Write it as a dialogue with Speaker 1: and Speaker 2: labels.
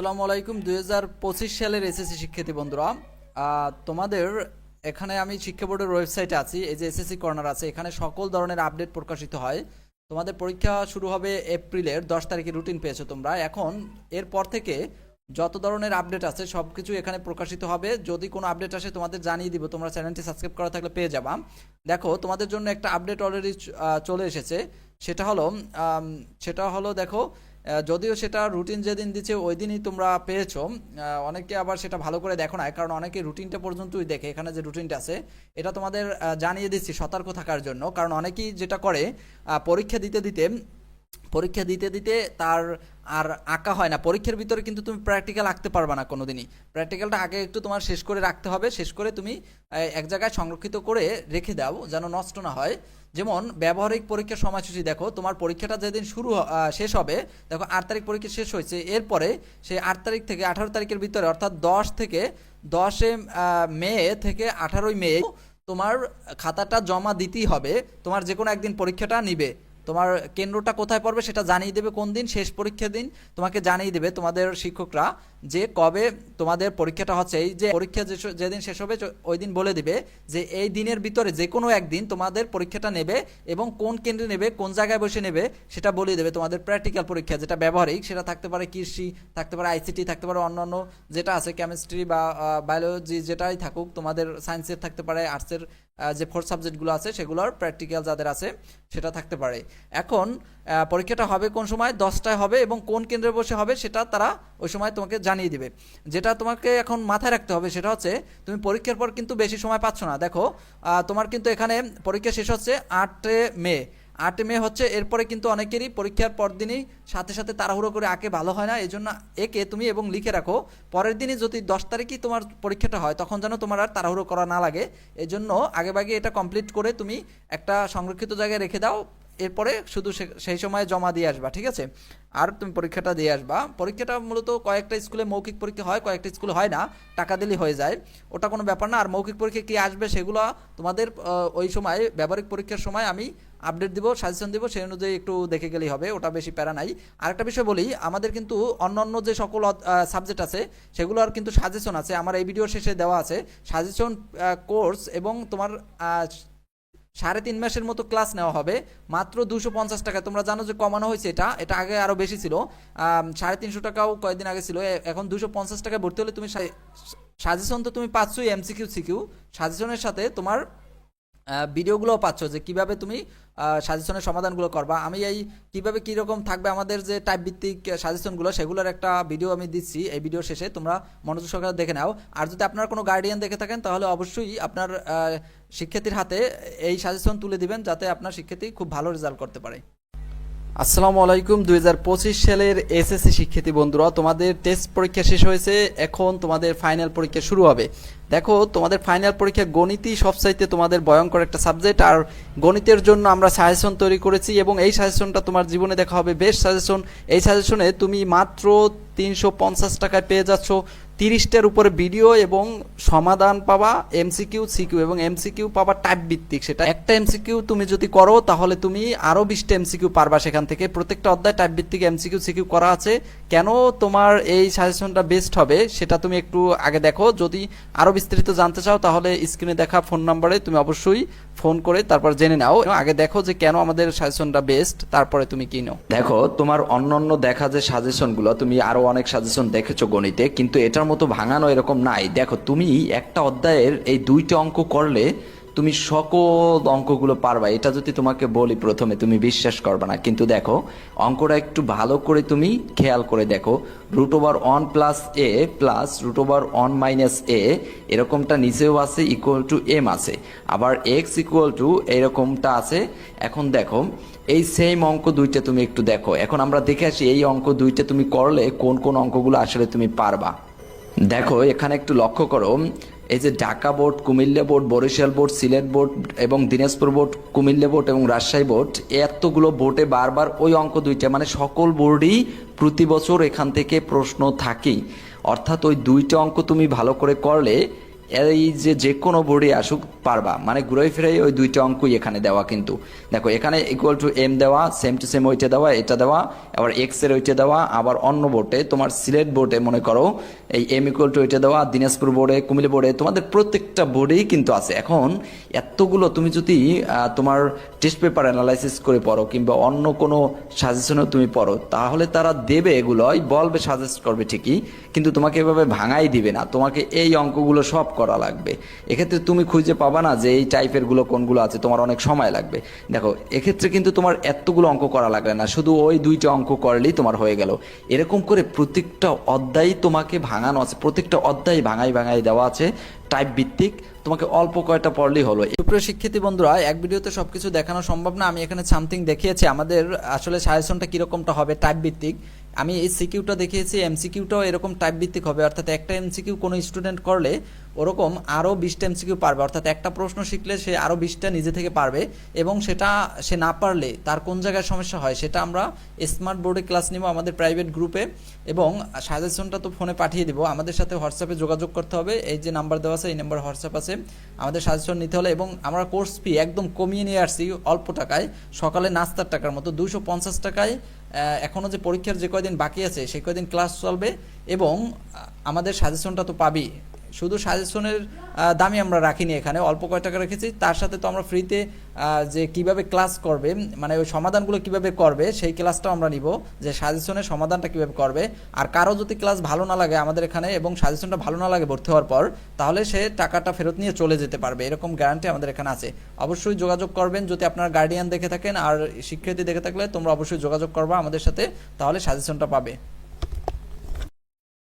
Speaker 1: আসসালামু আলাইকুম। দুই হাজার পঁচিশ সালের এসএসসি শিক্ষার্থী বন্ধুরা তোমাদের এখানে আমি শিক্ষা বোর্ডের ওয়েবসাইটে আছি, এই যে এসএসসি কর্নার আছে, এখানে সকল ধরনের আপডেট প্রকাশিত হয়। তোমাদের পরীক্ষা শুরু হবে এপ্রিলের দশ তারিখে, রুটিন পেয়েছ তোমরা। এখন এরপর থেকে যত ধরনের আপডেট আছে সব কিছু এখানে প্রকাশিত হবে। যদি কোনো আপডেট আসে, তোমাদের জানিয়ে দিব, তোমরা চ্যানেলটি সাবস্ক্রাইব করা থাকলে পেয়ে যাবা। দেখো, তোমাদের জন্য একটা আপডেট অলরেডি চলে এসেছে। সেটা হলো সেটা হলো, দেখো যদিও সেটা রুটিন যেদিন দিচ্ছে ওই দিনই তোমরা পেয়েছ। অনেকে আবার সেটা ভালো করে দেখো না কারণ অনেকে রুটিনটা পর্যন্তই দেখে, এখানে যে রুটিনটা আছে, এটা তোমাদের জানিয়ে দিচ্ছি সতর্ক থাকার জন্য। কারণ অনেকেই যেটা করে পরীক্ষা দিতে দিতে পরীক্ষা দিতে দিতে তার আর আঁকা হয় না। পরীক্ষার ভিতরে কিন্তু তুমি প্র্যাকটিক্যাল আঁকতে পারবে না কোনোদিনই। প্র্যাকটিক্যালটা আগে একটু তোমার শেষ করে রাখতে হবে। শেষ করে তুমি এক জায়গায় সংরক্ষিত করে রেখে দাও যেন নষ্ট না হয়। যেমন ব্যবহারিক পরীক্ষার সময়সূচি দেখো, তোমার পরীক্ষাটা যেদিন শুরু শেষ হবে, দেখো আট তারিখ পরীক্ষা শেষ হয়েছে, এরপরে সেই আট তারিখ থেকে আঠারো তারিখের ভিতরে, অর্থাৎ দশ থেকে, দশে মে থেকে আঠারোই মে তোমার খাতাটা জমা দিতেই হবে। তোমার যে কোনো একদিন পরীক্ষাটা নিবে। তোমার কেন্দ্রটা কোথায় পড়বে সেটা জানিয়ে দেবে কোন দিন? শেষ পরীক্ষার দিন। তোমাকে জানিয়ে দেবে তোমাদের শিক্ষকরা যে কবে তোমাদের পরীক্ষাটা হচ্ছে। এই যে পরীক্ষা যেদিন শেষ হবে ওই দিন বলে দিবে যে এই দিনের ভিতরে যে কোনো একদিন তোমাদের পরীক্ষাটা নেবে এবং কোন কেন্দ্রে নেবে, কোন জায়গায় বসে নেবে সেটা বলে দেবে তোমাদের প্র্যাকটিক্যাল পরীক্ষা যেটা ব্যবহারিক। সেটা থাকতে পারে কৃষি, থাকতে পারে আইসিটি থাকতে পারে অন্যান্য যেটা আছে কেমিস্ট্রি বা বায়োলজি যেটাই থাকুক, তোমাদের সায়েন্সের থাকতে পারে আর্টসের যে ফোর সাবজেক্টগুলো আছে, সেগুলোর প্র্যাকটিক্যাল যাদের আছে, সেটা থাকতে পারে। এখন পরীক্ষাটা হবে কোন সময়? দশটায় হবে এবং কোন কেন্দ্রে বসে হবে সেটা তারা ওই সময় তোমাকে জানিয়ে দিবে। যেটা তোমাকে এখন মাথায় রাখতে হবে সেটা হচ্ছে, তুমি পরীক্ষার পর কিন্তু বেশি সময় পাচ্ছ না। দেখো তোমার কিন্তু এখানে পরীক্ষা শেষ হচ্ছে আটে মে। আট মে হচ্ছে, এরপরে কিন্তু অনেকেরই পরীক্ষার পর দিনই সাথে সাথে তাড়াহুড়ো করে আঁকে ভালো হয় না এই জন্য একে তুমি এবং লিখে রাখো। পরের দিনই যদি দশ তারিখই তোমার পরীক্ষাটা হয়, তখন যেন তোমার আর তাড়াহুড়ো করা না লাগে। এই জন্য আগেভাগে এটা কমপ্লিট করে তুমি একটা সংরক্ষিত জায়গায় রেখে দাও। এরপরে শুধু সেই সময় জমা দিয়ে আসবা, ঠিক আছে? আর তুমি পরীক্ষাটা দিয়ে আসবা। পরীক্ষাটা মূলত কয়েকটা স্কুলে মৌখিক পরীক্ষা হয়, কয়েকটা স্কুলে হয় না, টাকা দিলেই হয়ে যায়। ওটা কোনো ব্যাপার না। আর মৌখিক পরীক্ষা কি আসবে সেগুলো তোমাদের ওই সময়, ব্যবহারিক পরীক্ষার সময় আমি আপডেট দিব সাজেশন দিব, সেই অনুযায়ী একটু দেখে গেলেই হবে, ওটা বেশি প্যারা নাই। আরেকটা বিষয় বলি, আমাদের কিন্তু অন্যান্য যে সকল সাবজেক্ট আছে সেগুলোর কিন্তু সাজেশন আছে, আমার এই ভিডিওর শেষে দেওয়া আছে। সাজেশন কোর্স এবং তোমার সাড়ে তিন মাসের মতো ক্লাস নেওয়া হবে, মাত্র দুশো পঞ্চাশ টাকা। তোমরা জানো যে কমানো হয়েছে এটা এটা আগে আরও বেশি ছিল। সাড়ে তিনশো টাকাও কয়েকদিন আগে ছিল এখন দুশো পঞ্চাশ টাকায় ভর্তি হলে তুমি সাজেশন তো তুমি পাচ্ছই এমসিকিউ সিকিউ সাজেশনের সাথে তোমার ভিডিওগুলোও পাচ্ছ যে কীভাবে তুমি সাজেশনের সমাধানগুলো করবা। আমি এই কীভাবে কীরকম থাকবে আমাদের যে টাইপ ভিত্তিক সাজেশনগুলো সেগুলোর একটা ভিডিও আমি দিচ্ছি। এই ভিডিও শেষে তোমরা মনোযোগ সহকারে দেখে নাও। আর যদি আপনার কোনো গার্ডিয়ান দেখে থাকেন, তাহলে অবশ্যই আপনার শিক্ষার্থীর হাতে এই সাজেশন তুলে দিবেন, যাতে আপনার শিক্ষার্থী খুব ভালো রেজাল্ট করতে পারে। আসসালামু আলাইকুম। দুই হাজার পঁচিশ সালের এসএসসি শিক্ষার্থী বন্ধুরা, তোমাদের টেস্ট পরীক্ষা শেষ হয়েছে। এখন তোমাদের ফাইনাল পরীক্ষা শুরু হবে। দেখো, তোমাদের ফাইনাল পরীক্ষা গণিতই সবচাইতে তোমাদের ভয়ঙ্কর একটা সাবজেক্ট আর গণিতের জন্য আমরা সাজেশন তৈরি করেছি, এবং এই সাজেশনটা তোমার জীবনে দেখা হবে। বেস্ট সাজেশন এই সাজেশনে তুমি মাত্র তিনশো পঞ্চাশ টাকায় পেয়ে যাচ্ছ। তিরিশটার উপরে ভিডিও এবং সমাধান পাবা এমসিকিউ, সিকিউ এবং এমসিকিউ পাবা টাইপ ভিত্তিক। সেটা একটা এমসিকিউ তুমি যদি করো, তাহলে তুমি আরও বিশটা এমসিকিউ পারবা সেখান থেকে। প্রত্যেকটা অধ্যায় টাইপ ভিত্তিক এমসিকিউ, সিকিউ করা আছে। কেন তোমার এই সাজেশনটা বেস্ট হবে, সেটা তুমি একটু আগে দেখো। যদি আরও বিস্তারিত জানতে চাও, তাহলে স্ক্রিনে দেখা ফোন নাম্বারে তুমি অবশ্যই ফোন করে তারপর জেনে নাও। আগে দেখো যে কেন আমাদের সাজেশনটা বেস্ট তারপরে তুমি কিনো
Speaker 2: দেখো, তোমার অন্য অন্য দেখা যে সাজেশনগুলো তুমি আরও অনেক সাজেশন দেখেছ গণিতে, কিন্তু এটার মতো ভাঙানো এরকম নাই। দেখো, তুমি একটা অধ্যায়ের এই দুইটা অঙ্ক করলে তুমি সকল অঙ্কগুলো পারবা। এটা যদি তোমাকে বলি প্রথমে, তুমি বিশ্বাস করবে না। কিন্তু দেখো, অঙ্কটা একটু ভালো করে তুমি খেয়াল করে দেখো। Root over one plus a plus root over one minus a এরকমটা নিচেও আছে ইকুয়াল টু এম আছে। আবার এক্স ইকুয়াল টু এরকমটা আছে। এখন দেখো এই সেম অঙ্ক দুইটা তুমি একটু দেখো। এখন আমরা দেখে আসি এই অঙ্ক দুইটা তুমি করলে কোন কোন অঙ্কগুলো আসলে তুমি পারবা। দেখো, এখানে একটু লক্ষ্য করো। এই যে Dhaka board, Comilla board, Barisal board, Sylhet board এবং দিনাজপুর বোর্ড, কুমিল্লা বোর্ড এবং রাজশাহী বোর্ড, এতগুলো বোর্ডে বারবার ওই অঙ্ক দুইটা মানে সকল বোর্ডই প্রতি বছর এখান থেকে প্রশ্ন থাকেই। অর্থাৎ ওই দুইটা অঙ্ক তুমি ভালো করে করলে এই যে যে কোনো বোর্ডে আসুক, পারবা। মানে ঘুরে ফিরে ওই দুইটা অঙ্কই এখানে দেওয়া কিন্তু। দেখো, এখানে ইকুয়াল টু এম দেওয়া সেম টু সেম ওইটা দেওয়া, এটা দেওয়া, আবার এক্সের ওইটা দেওয়া, আবার অন্য বোর্ডে তোমার সিলেট বোর্ডে মনে করো, এই এম ইকুয়াল টু ওইটা দেওয়া, দিনাজপুর বোর্ডে কুমিল্লা বোর্ডে তোমাদের প্রত্যেকটা বোর্ডেই কিন্তু আছে। এখন এতগুলো তুমি যদি তোমার টেস্ট পেপার অ্যানালাইসিস করে পড়ো, কিংবা অন্য কোনো সাজেশনেও তুমি পড়ো, তাহলে তারা দেবে এগুলোই, বলবে সাজেস্ট করবে ঠিকই, কিন্তু তোমাকে এভাবে ভাঙাই দিবে না। তোমাকে এই অঙ্কগুলো সব করা লাগবে। এক্ষেত্রে তুমি খুঁজে পাবা না যে এই টাইপেরগুলো কোনগুলো আছে, তোমার অনেক সময় লাগবে। দেখো, এক্ষেত্রে কিন্তু তোমার এতগুলো অঙ্ক করা লাগবে না, শুধু ওই দুইটা অঙ্ক করলেই তোমার হয়ে গেল। এরকম করে প্রত্যেকটা অধ্যায় তোমাকে ভাঙানো আছে, প্রত্যেকটা অধ্যায় ভাঙাই ভাঙাই দেওয়া আছে। টাইপ ভিত্তিক, তোমাকে অল্প কয়টা পড়লেই হলো।
Speaker 1: সুপ্রিয় শিক্ষার্থী বন্ধুরা, এক ভিডিওতে সবকিছু দেখানো সম্ভব না, আমি এখানে সামথিং দেখিয়েছি, আমাদের আসলে সাজেশনটা কিরকমটা হবে টাইপ ভিত্তিক। আমি এই সিকিউটা দেখিয়েছি এমসিকিউটাও এরকম টাইপ ভিত্তিক হবে, অর্থাৎ একটা এমসিকিউ কোনো স্টুডেন্ট করলে ওরকম আরও বিশটা এমসিকিউ পারবে, অর্থাৎ একটা প্রশ্ন শিখলে সে আরও বিশটা নিজে থেকে পারবে, এবং সেটা সে না পারলে তার কোন জায়গায় সমস্যা হয় সেটা আমরা স্মার্ট বোর্ডে ক্লাস নিব আমাদের প্রাইভেট গ্রুপে এবং সাজেশনটা তো ফোনে পাঠিয়ে দেবো। আমাদের সাথে হোয়াটসঅ্যাপে যোগাযোগ করতে হবে, এই যে নাম্বার দেওয়া আছে, এই নাম্বার হোয়াটসঅ্যাপ আছে। আমাদের সাজেশন নিতে হলে এবং আমরা কোর্স ফি একদম কমিয়ে নিয়ে আসছি অল্প টাকায়। সকালে নাস্তার টাকার মতো দুশো পঞ্চাশ টাকায় এখনও এখনও যে পরীক্ষার যে কয়দিন বাকি আছে, সেই কয়দিন ক্লাস চলবে এবং আমাদের সাজেশনটা তো পাবি। শুধু সাজেশনের দামই আমরা রাখিনি এখানে, অল্প কয় টাকা রেখেছি। তার সাথে তো আমরা ফ্রিতে যে কীভাবে ক্লাস করবে মানে ওই সমাধানগুলো কীভাবে করবে, সেই ক্লাসটাও আমরা নিব, যে সাজেশনের সমাধানটা কীভাবে করবে। আর কারও যদি ক্লাস ভালো না লাগে আমাদের এখানে এবং সাজেশনটা ভালো না লাগে ভর্তি হওয়ার পর, তাহলে সে টাকাটা ফেরত নিয়ে চলে যেতে পারবে, এরকম গ্যারান্টি আমাদের এখানে আছে। অবশ্যই যোগাযোগ করবেন, যদি আপনার গার্ডিয়ান দেখে থাকেন আর শিক্ষার্থী দেখে থাকলে তোমরা অবশ্যই যোগাযোগ করবা আমাদের সাথে, তাহলে সাজেশনটা পাবে।